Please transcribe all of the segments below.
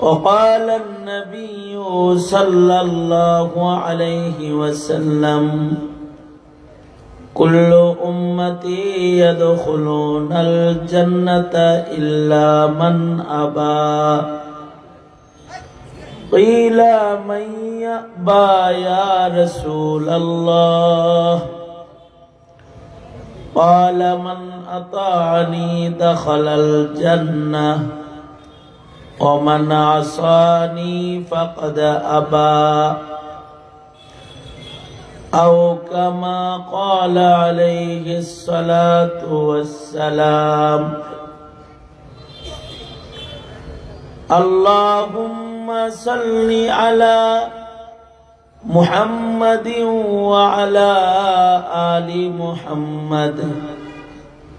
وقال النبي صلى الله عليه وسلم كل أمتي يدخلون الجنة إلا من أبى قيل من يأبى يا رسول الله قال من أطاعني دخل الجنة ومن عصاني فقد أبى. أو كما قال عليه الصلاة والسلام اللهم صل على محمد وعلى آل محمد.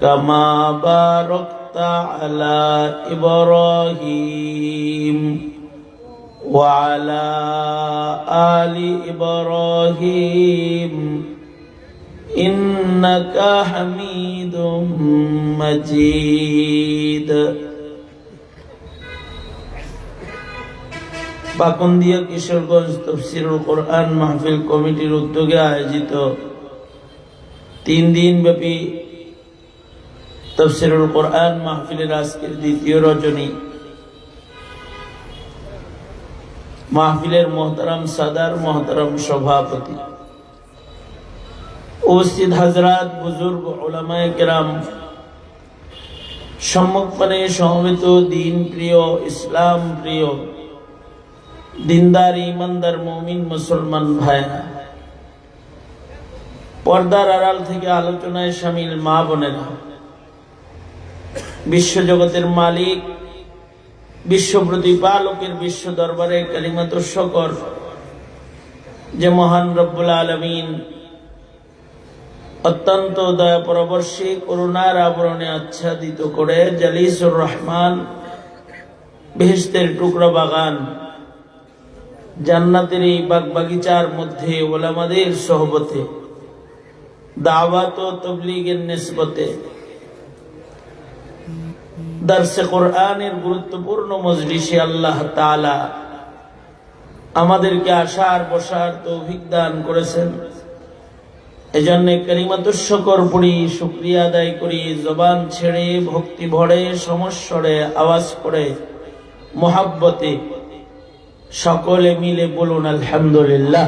كما باركت على إبراهيم وعلى آل إبراهيم إنك حميد مجيد বাকন্দিয়া কিশোরগঞ্জ তফসিরুল কোরআন মাহফিল কমিটির উদ্যোগে আয়োজিত তিন দিন ব্যাপী তফসিরুল কোরআন মাহফিলের আজকের দ্বিতীয় রজনী। মাহফিলের মহতারাম সাদার মহতারাম সভাপতি। উপস্থিত হাজরাত, বুজুর্গ ওলামায় কেরাম, সম্মুখপানে সমবেত দিন প্রিয়, ইসলাম প্রিয়, দিনদার, ইমানদার, মমিন, মুসলমান ভাইরা পর্দার আড়াল থেকে আলোচনায় সামিল মা বোনেরা। বিশ্বজগতের মালিক বিশ্ব প্রতিপালকের বিশ্ব দরবারে কালিমাত শকর যে মহান রব্বুল আলমিন অত্যন্ত দয়া পরবর্শী করুণার আবরণে আচ্ছাদিত করে জালিসুর রহমান বেহেস্তের টুকরা বাগান, জান্নাতের এই বাগ বাগিচার মধ্যে ওলামাদের সহবতে, দাওয়াত তবলিগের নেসবতে দার্সে কোরআনের গুরুত্বপূর্ণ মজলিসে আল্লাহ তাআলা আমাদেরকে আসার বসার তৌফিক দান করেছেন। এজন্য করিমাতুশ্বকর পড়ি, শুক্রিয়া আদায় করি, জবান ছেড়ে, ভক্তি ভরে, সমস্বরে আওয়াজ করে, মোহাব্বতে সকলে মিলে বলুন আলহামদুলিল্লাহ।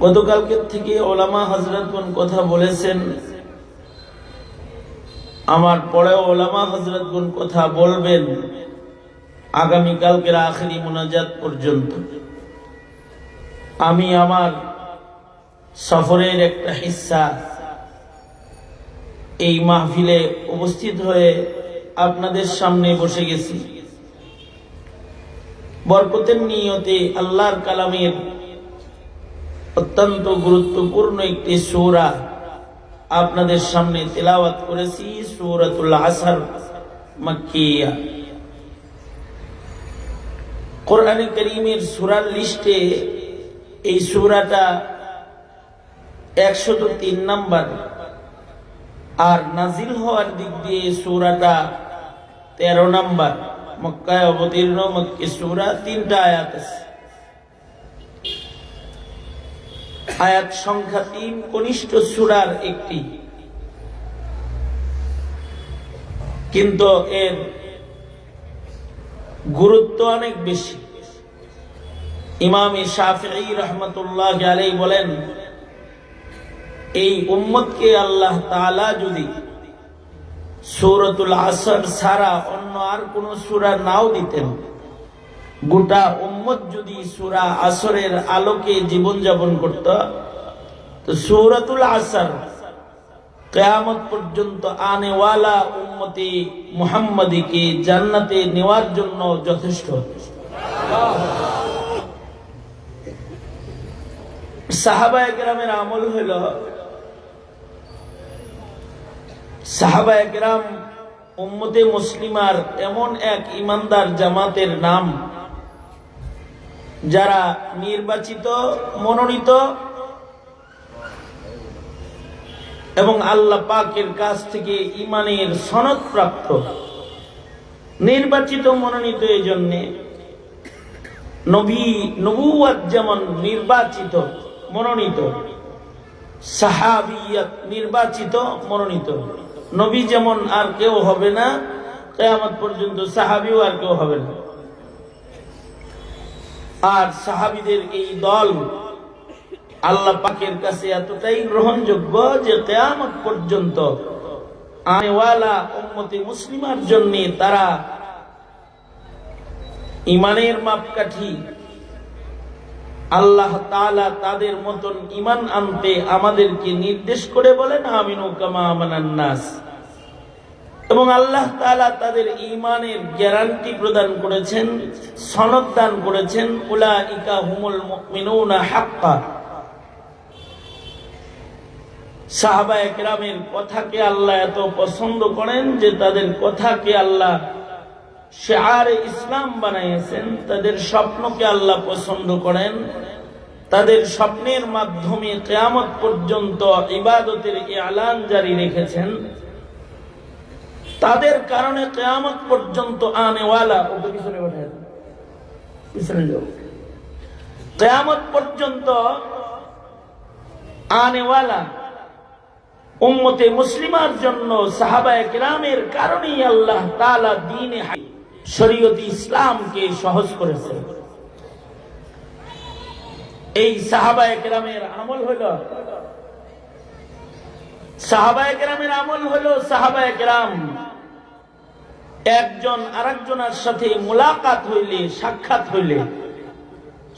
গতকালকের থেকে ওলামা হজরতগণ কথা বলেছেন আমার পরে ওলামা হজরতগণ কথা বলবেন আগামীকালকের আখেরি মোনাজাত পর্যন্ত। আমি আমার সফরের একটা হিস্সা এই মাহফিলে উপস্থিত হয়ে আপনাদের সামনে বসে গেছি। বরকতের নিয়তে আল্লাহর কালামের অত্যন্ত গুরুত্বপূর্ণ একটি সূরা আপনাদের সামনে তেলাওয়াত করেছি সূরাতুল আসর মাক্কিয়া। কোরআনে করিমের সুরার লিস্টে এই সূরাটা একশত তিন নাম্বার। আর নাজিল হওয়ার দিক দিয়ে সুরাটা তেরো নাম্বার। মক্কায় অবতীর্ণ মক্কি সুরা তিনটা আয়াত আছে। আয়াত সংখ্যা তিন, কনিষ্ঠ সুরার একটি। কিন্তু এর গুরুত্ব অনেক বেশি। ইমাম শাফি রহমতুল্লাহ আলাই বলেন, এই উম্মতকে আল্লাহ তাআলা যদি সূরাতুল আসর ছাড়া অন্য আর কোন সূরা নাও দিতেন গোটা উম্মত যদি সূরা আসরের আলোকে জীবন যাপন করত, তো সূরাতুল আসর কেয়ামত পর্যন্ত আনেওয়ালা উম্মতি মুহাম্মাদিকে জান্নাতে নেওয়ার জন্য যথেষ্ট। সাহাবায়ে কেরামের আমল হইল, সাহাবায়ে কেরাম উম্মতে মুসলিমার এমন এক ইমানদার জামাতের নাম যারা নির্বাচিত, মনোনীত এবং আল্লাহ পাকের কাছ থেকে ইমানের সনদ প্রাপ্ত নির্বাচিত, মনোনীত এই জন্যে নবী নবুয়াত যেমন নির্বাচিত, মনোনীত, সাহাবিয়াত নির্বাচিত, মনোনীত। নবী যেমন আর কেউ হবে না, কেয়ামত পর্যন্ত সাহাবিও আর কেউ হবে না। আর সাহাবিদের এই দল আল্লাহ পাকের কাছে এতটাই গ্রহণযোগ্য যে কেয়ামত পর্যন্ত মুসলিমার জন্য তারা ইমানের মাপকাঠি আল্লাহ তাআলা তাদের মতন ইমান আনতে আমাদেরকে নির্দেশ করে বলেন, আমিনু কামা নাস। এবং আল্লাহ তাআলা তাদের ইমানের গ্যারান্টি প্রদান করেছেন, সনদ দান করেছেন, উলাইকা হুমুল মুমিনুনা হাক্কা। সাহাবা একরামের কথাকে আল্লাহ এত পছন্দ করেন যে তাদের কথাকে আল্লাহ শেয়ার ইসলাম বানাইয়েছেন, তাদের স্বপ্নকে আল্লাহ পছন্দ করেন। তাদের স্বপ্নের মাধ্যমে কেয়ামত পর্যন্ত ইবাদতের আলান জারি রেখেছেন। তাদের কারণে কেয়ামত পর্যন্ত আনেওয়ালা ওকে পিছনে ওঠেন পিছনে যাও। কেয়ামত পর্যন্ত আনেওয়ালা উম্মতে মুসলিমার জন্য সাহাবায়ে কেরামের কারণেই আল্লাহ দ্বীনে শরীয়ত ইসলামকে সহজ করেছেন এই সাহাবায়ে কেরামের আমল হলো, সাহাবায়ে কেরামের আমল হলো সাহাবায়ে কেরাম একজন আরেকজনের সাথে মোলাকাত হইলে সাক্ষাৎ হইলে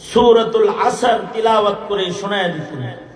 সুরতুল আসার তিলাওয়াত করে শোনায় দিতেন।